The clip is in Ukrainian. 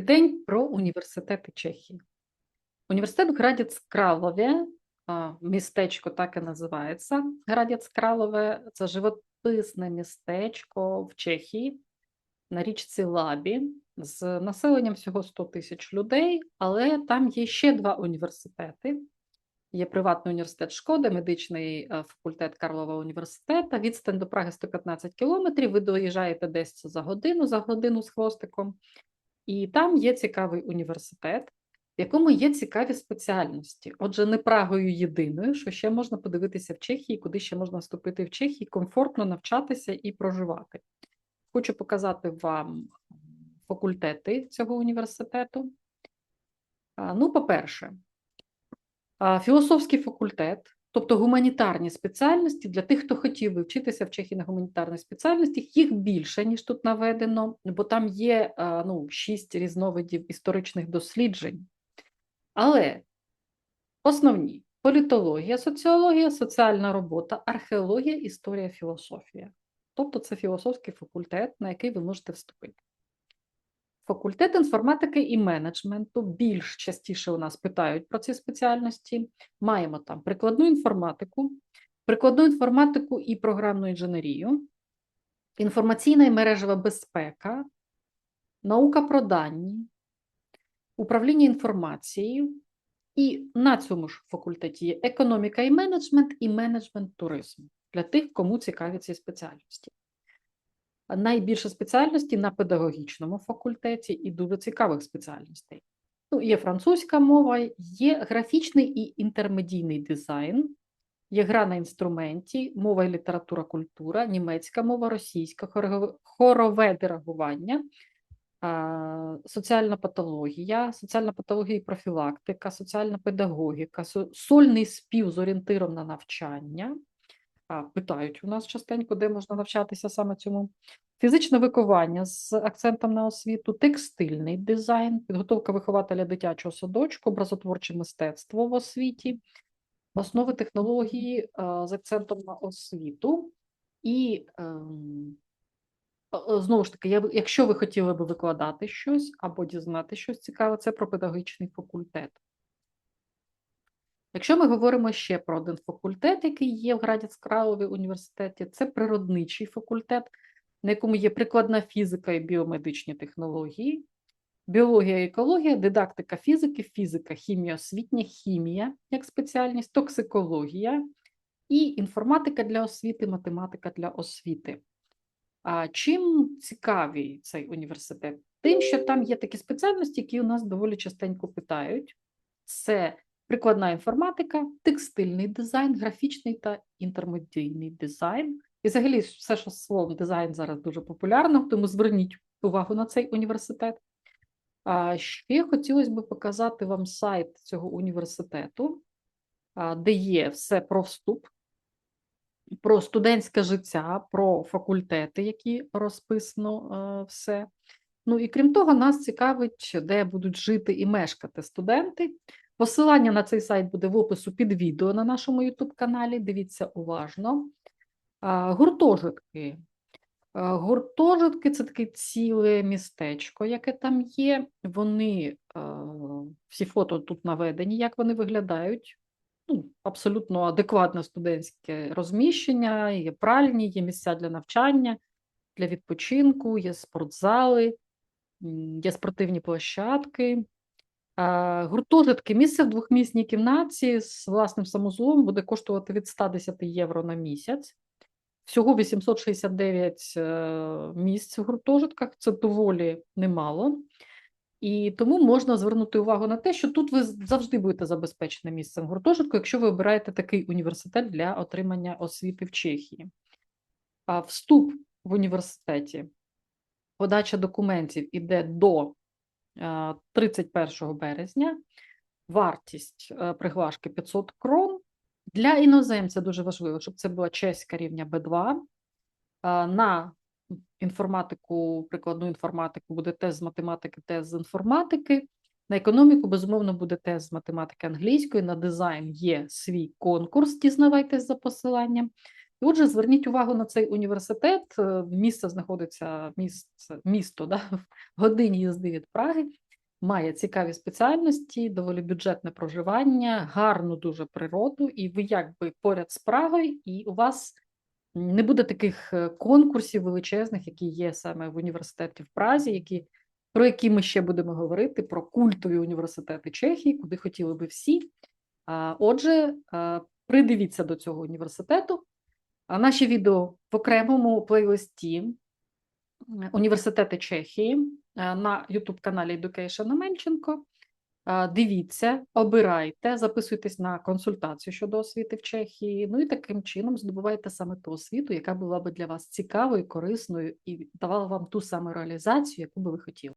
День про університети Чехії. Університет Градець Кралове, містечко так і називається. Градець Кралове це живописне містечко в Чехії на річці Лабі з населенням всього 100 тисяч людей, але там є ще два університети. Є приватний університет Шкоди, медичний е, факультет Карлова університету. Відстань до Праги 115 кілометрів. Ви доїжджаєте десь за годину, за годину з хвостиком. І там є цікавий університет, в якому є цікаві спеціальності. Отже, не Прагою єдиною, що ще можна подивитися в Чехії, куди ще можна вступити в Чехії, комфортно навчатися і проживати. Хочу показати вам факультети цього університету. Ну, по-перше, філософський факультет, тобто гуманітарні спеціальності для тих, хто хотів би вчитися в Чехії на гуманітарних спеціальностях, їх більше, ніж тут наведено, бо там є ну, шість різновидів історичних досліджень. Але основні політологія, соціологія, соціальна робота, археологія, історія, філософія. Тобто це філософський факультет, на який ви можете вступити. Факультет інформатики і менеджменту більш частіше у нас питають про ці спеціальності. Маємо там прикладну інформатику, прикладну інформатику і програмну інженерію, інформаційна і мережева безпека, наука про дані, управління інформацією. І на цьому ж факультеті є економіка і менеджмент, і менеджмент туризму для тих, кому цікаві ці спеціальності. Найбільше спеціальності на педагогічному факультеті і дуже цікавих спеціальностей. Ну, Є французька мова, є графічний і інтермедійний дизайн, є гра на інструменті, мова і література, культура, німецька мова, російська, хорове диригування, соціальна патологія, соціальна патологія і профілактика, соціальна педагогіка, сольний спів з орієнтиром на навчання. Питають у нас частенько, де можна навчатися саме цьому. Фізичне виховання з акцентом на освіту, текстильний дизайн, підготовка вихователя дитячого садочку, образотворче мистецтво в освіті, основи технології з акцентом на освіту. І ем, знову ж таки, якщо ви хотіли би викладати щось або дізнати щось цікаве, це про педагогічний факультет. Якщо ми говоримо ще про один факультет, який є в Градіцкралові університеті, це природничий факультет, на якому є прикладна фізика і біомедичні технології, біологія і екологія, дидактика фізики, фізика, хімія, освітня, хімія як спеціальність, токсикологія і інформатика для освіти, математика для освіти. А чим цікавий цей університет? Тим, що там є такі спеціальності, які у нас доволі частенько питають: це прикладна інформатика, текстильний дизайн, графічний та інтермедійний дизайн. І взагалі, все, що словом дизайн зараз дуже популярно, тому зверніть увагу на цей університет. Ще хотілося б показати вам сайт цього університету, де є все про вступ, про студентське життя, про факультети, які розписано все. Ну і крім того, нас цікавить, де будуть жити і мешкати студенти. Посилання на цей сайт буде в опису під відео на нашому YouTube каналі. Дивіться уважно. Гуртожитки. Гуртожитки це таке ціле містечко, яке там є. Вони всі фото тут наведені, як вони виглядають. Ну, Абсолютно адекватне студентське розміщення, є пральні, є місця для навчання, для відпочинку, є спортзали, є спортивні площадки. Гуртожитки місце в двохмісній кімнаті з власним самозлом буде коштувати від 110 євро на місяць. Всього 869 е, місць в гуртожитках, це доволі немало. І тому можна звернути увагу на те, що тут ви завжди будете забезпечені місцем гуртожитку, якщо ви обираєте такий університет для отримання освіти в Чехії. А вступ в університеті, подача документів іде до 31 березня. Вартість е, приглашки 500 крон. Для іноземця дуже важливо, щоб це була чеська рівня Б2. На інформатику, прикладну інформатику буде тест з математики, тест з інформатики. На економіку, безумовно, буде тест з математики англійської, на дизайн є свій конкурс, дізнавайтесь за посиланням. І отже, зверніть увагу на цей університет. Е, місце знаходиться місце, місто да, в годині їзди від Праги. має цікаві спеціальності, доволі бюджетне проживання, гарну дуже природу, і ви якби поряд з Прагою, і у вас не буде таких е, конкурсів величезних, які є саме в університеті в Празі, які, про які ми ще будемо говорити, про культові університети Чехії, куди хотіли би всі. Отже, а, придивіться до цього університету. Наші відео в окремому плейлисті Університети Чехії е, на YouTube каналі Education Мельченко. Е, Дивіться, обирайте, записуйтесь на консультацію щодо освіти в Чехії. Ну і таким чином здобувайте саме ту освіту, яка була би для вас цікавою, корисною і давала вам ту саму реалізацію, яку би ви хотіли.